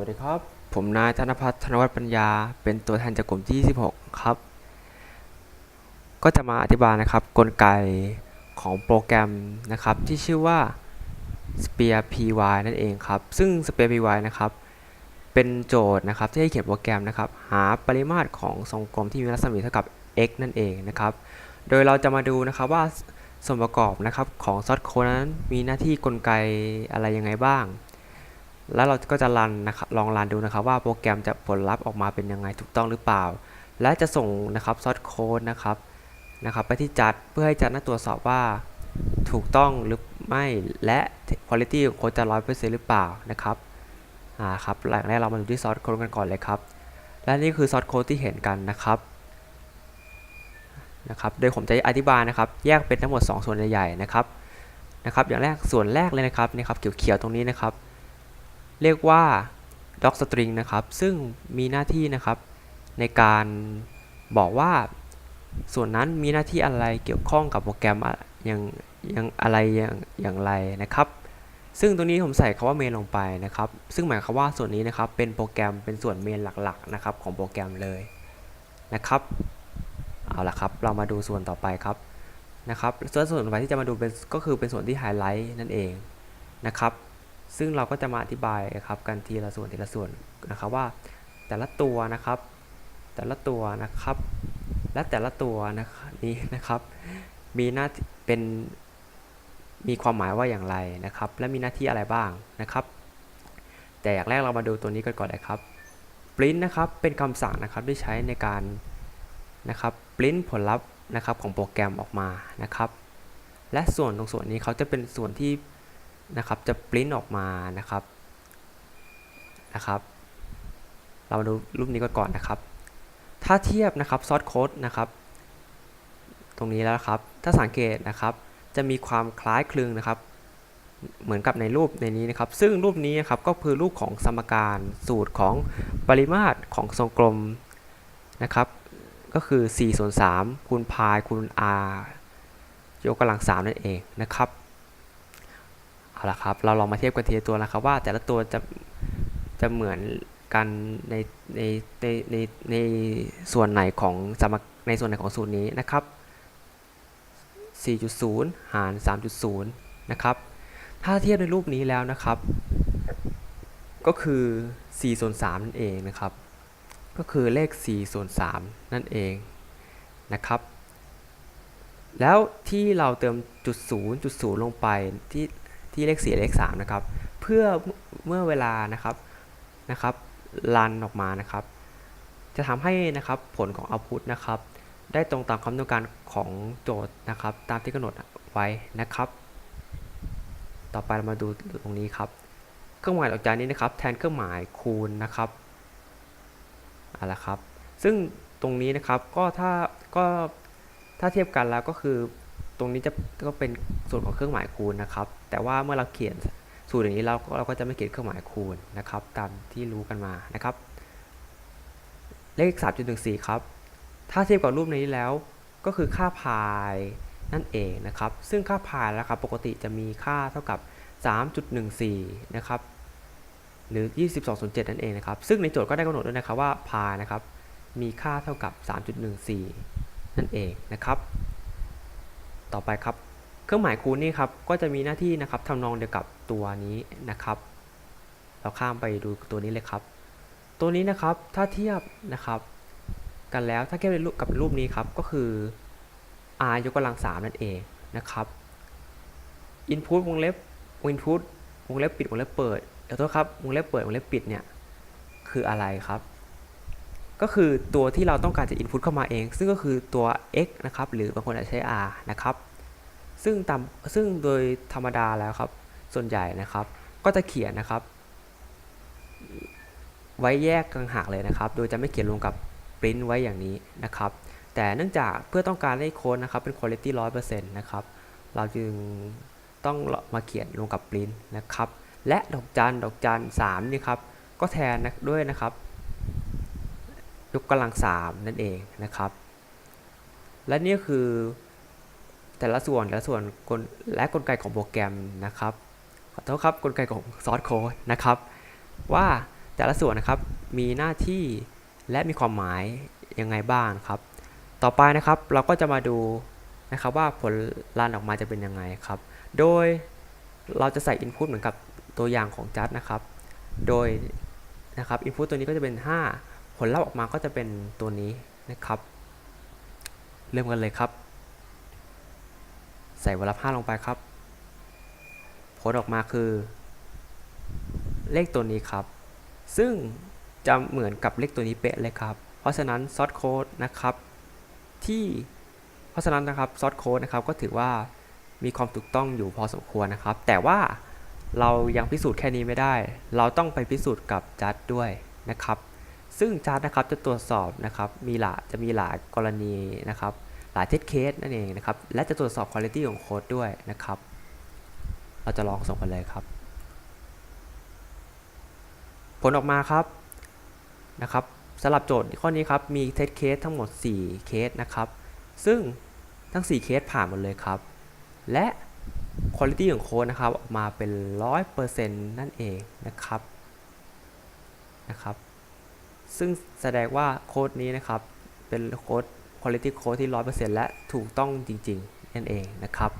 วัสดีครับ ผมนายธนพัฒน์ธนวัฒน์ปัญญา เป็นตัวแทนจากกลุ่มที่ 26 ครับ ก็จะมาอธิบายนะครับกลไกของโปรแกรมนะครับที่ชื่อว่า Spear py นั่นเองครับ ซึ่ง Spear py นะครับ เป็นโจทย์นะครับที่ให้เขียนโปรแกรมนะครับ หาปริมาตรของทรงกลมที่มีรัศมีเท่ากับ x นั่นเองนะครับ โดยเราจะมาดูนะครับว่าส่วนประกอบนะครับของซอสโค้นั้นมีหน้าที่กลไกอะไรยังไงบ้าง แล้วเราก็จะรันนะครับลองรันดูนะครับว่าโปรแกรมจะผลลัพธ์ออกมาเป็นยังไงถูกต้องหรือเปล่า และจะส่งนะครับซอสโค้ดนะครับนะครับ ไปที่จัดเพื่อให้จัดนั้นตรวจสอบว่าถูกต้องหรือไม่และ quality ของโค้ดจะร้อยเปอร์เซ็นต์หรือเปล่านะครับอ่าครับหลังแรกเรามาดูที่ซอสโค้ดกันก่อนเลยครับ และนี่คือซอสโค้ดที่เห็นกันนะครับนะครับโดยผมจะอธิบายนะครับ แยกเป็นทั้งหมด 2 ส่วนใหญ่ๆนะครับนะครับ อย่างแรกส่วนแรกเลยนะครับนี่ครับเขียวๆตรงนี้นะครับ เรียกว่า doc string นะครับ ซึ่งมีหน้าที่นะครับ ในการบอกว่าส่วนนั้นมีหน้าที่อะไรเกี่ยวข้องกับโปรแกรมอย่างอย่างอะไรอย่างอย่างไรนะครับ ซึ่งตัวนี้ผมใส่คาว่า main ลงไปนะครับ ซึ่งหมายความว่าส่วนนี้นะครับเป็นโปรแกรมเป็นส่วน main หลักๆนะครับของโปรแกรมเลยนะครับ เอาละครับ เรามาดูส่วนต่อไปครับนะครับส่วนส่วนต่อไปที่จะมาดูเป็นก็คือเป็นส่วนที่ไฮไลท์นั่นเองนะครับ ซึ่งเราก็จะมาอธิบายครับกันทีละส่วนทีละส่วนนะครับว่าแต่ละตัวนะครับ แต่ละตัวนะครับ และแต่ละตัวนะนี้นะครับ มีหน้าเป็นมีความหมายว่าอย่างไรนะครับ และมีหน้าที่อะไรบ้างนะครับ แต่อย่างแรกเรามาดูตัวนี้กันก่อนเลยครับ print นะครับเป็นคำสั่งนะครับที่ใช้ในการนะครับ print ผลลัพธ์นะครับของโปรแกรมออกมานะครับ และส่วนตรงส่วนนี้เขาจะเป็นส่วนที่ นะครับจะปริ้นออกมานะครับนะครับ เรามาดูรูปนี้ก่อนนะครับ ถ้าเทียบนะครับซอสโค้ดนะครับ ตรงนี้แล้วครับ ถ้าสังเกตนะครับ จะมีความคล้ายคลึงนะครับ เหมือนกับในรูปในนี้นะครับ ซึ่งรูปนี้นะครับก็คือรูปของสมการสูตรของปริมาตรของทรงกลมนะครับ ก็คือ4ส่วน3คูณพายคูณ r ยกกำลัง3นั่นเองนะครับ ละครับ เราลองมาเทียบกันทีละตัวนะครับ ว่าแต่ละตัวจะจะเหมือนกันในในในในในส่วนไหนของสมในส่วนไหนของสูตรนี้นะครับ 4.0 หาร 3.0 นะครับ ถ้าเทียบในรูปนี้แล้วนะครับ ก็คือ4ส่วน3นั่นเองนะครับ ก็คือเลข4ส่วน3นั่นเองนะครับ แล้วที่เราเติมจุด0จุด0ลงไปที่ ที่เลข4เลข3นะครับ เพื่อเมื่อเวลานะครับนะครับรันออกมานะครับ จะทำให้นะครับผลของ output นะครับ ได้ตรงตามความต้องการของโจทย์นะครับ ตามที่กำหนดไว้นะครับ ต่อไปเรามาดูตรงนี้ครับเครื่องหมายดอกจันนี้นะครับ แทนเครื่องหมายคูณนะครับเอาละครับ ซึ่งตรงนี้นะครับก็ถ้าก็ถ้าเทียบกันแล้วก็คือ ตรงนี้จะก็เป็นส่วนของเครื่องหมายคูณนะครับ แต่ว่าเมื่อเราเขียนสูตรอย่างนี้เราเราก็จะไม่เขียนเครื่องหมายคูณนะครับ ตามที่รู้กันมานะครับ เลข 3.14 ครับ ถ้าเทียบกับรูปนี้แล้วก็คือค่าพายนั่นเองนะครับ ซึ่งค่าพายนะครับปกติจะมีค่าเท่ากับ 3.14 นะครับ หรือ 22.07 นั่นเองนะครับ ซึ่งในโจทย์ก็ได้กำหนดด้วยนะครับว่าพายนะครับ มีค่าเท่ากับ 3.14 นั่นเองนะครับ ต่อไปครับ เครื่องหมายคูณนี่ครับก็จะมีหน้าที่นะครับทำนองเดียวกับตัวนี้นะครับ เราข้ามไปดูตัวนี้เลยครับ ตัวนี้นะครับถ้าเทียบนะครับ กันแล้วถ้าเทียบกับรูปนี้ครับก็คือ r ยกกำลัง3นั่นเองนะครับ input วงเล็บ input วงเล็บปิดวงเล็บเปิดเดี๋ยวโทษครับวงเล็บเปิดวงเล็บปิดเนี่ยคืออะไรครับ ก็คือตัวที่เราต้องการจะ input เข้ามาเอง ซึ่งก็คือตัว x นะครับหรือบางคนอาจจะใช้ r นะครับ ซึ่งตามซึ่งโดยธรรมดาแล้วครับ ส่วนใหญ่นะครับ ก็จะเขียนนะครับ ไว้แยกต่างหากเลยนะครับ โดยจะไม่เขียนรวมกับ print ไว้อย่างนี้นะครับ แต่เนื่องจากเพื่อต้องการให้โค้ดนะครับเป็น quality 100%นะครับ เราจึงต้องมาเขียนรวมกับ print นะครับ และดอกจันดอกจัน3นี่ครับ ก็แทนด้วยนะครับ ยกกำลัง3นั่นเองนะครับ และนี่คือแต่ละส่วนแต่ละส่วนกลและกลไกของโปรแกรมนะครับขอโทษครับกลไกของซอสโค้ดนะครับ ว่าแต่ละส่วนนะครับมีหน้าที่และมีความหมายยังไงบ้างครับ ต่อไปนะครับเราก็จะมาดูนะครับว่าผลลันออกมาจะเป็นยังไงครับ โดยเราจะใส่ Input เหมือนกับตัวอย่างของจัดนะครับ โดยนะครับ Input ตัวนี้ก็จะเป็น 5 ผลลัพธ์ออกมาก็จะเป็นตัวนี้นะครับ เริ่มกันเลยครับ ใส่วลับ5ลงไปครับ ผลออกมาคือ เลขตัวนี้ครับ ซึ่งจะเหมือนกับเลขตัวนี้เป๊ะเลยครับ เพราะฉะนั้นซอสโค้ดนะครับที่เพราะฉะนั้นนะครับซอสโค้ดนะครับก็ถือว่ามีความถูกต้องอยู่พอสมควรนะครับ แต่ว่าเรายังพิสูจน์แค่นี้ไม่ได้ เราต้องไปพิสูจน์กับจัดด้วยนะครับ ซึ่งจัดนะครับจะตรวจสอบนะครับมีหลายจะมีหลายกรณีนะครับหลายเทสเคสนั่นเองนะครับและจะตรวจสอบคุณภาพของโค้ดด้วยนะครับ เราจะลองส่งไปเลยครับ ผลออกมาครับนะครับสำหรับโจทย์ข้อนี้ครับมีเทสเคสทั้งหมด 4 เคสนะครับ ซึ่งทั้ง 4 เคสผ่านหมดเลยครับ และคุณภาพของโค้ดนะครับออกมาเป็น 100%นั่นเองนะครับนะครับ ซึ่งแสดงว่าโค้ดนี้นะครับ เป็นโค้ด quality code ที่ 100%และถูกต้องจริงๆ นั่นเองนะครับ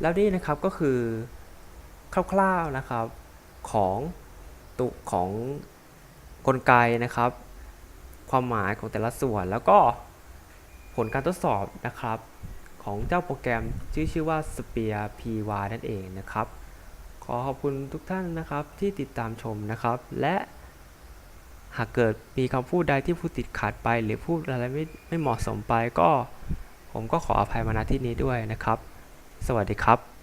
แล้วนี่นะครับก็คือคร่าวๆนะครับของตุของกลไกนะครับ ความหมายของแต่ละส่วนแล้วก็ผลการทดสอบนะครับ ของเจ้าโปรแกรมชื่อชื่อว่า Spear PY นั่นเองนะครับ ขอขอบคุณทุกท่านนะครับที่ติดตามชมนะครับและ หากเกิดมีคำพูดใดที่พูดติดขัดไป หรือพูดอะไรไม่ไม่เหมาะสมไปก็ ผมก็ขออภัยมาณที่นี้ด้วยนะครับ สวัสดีครับ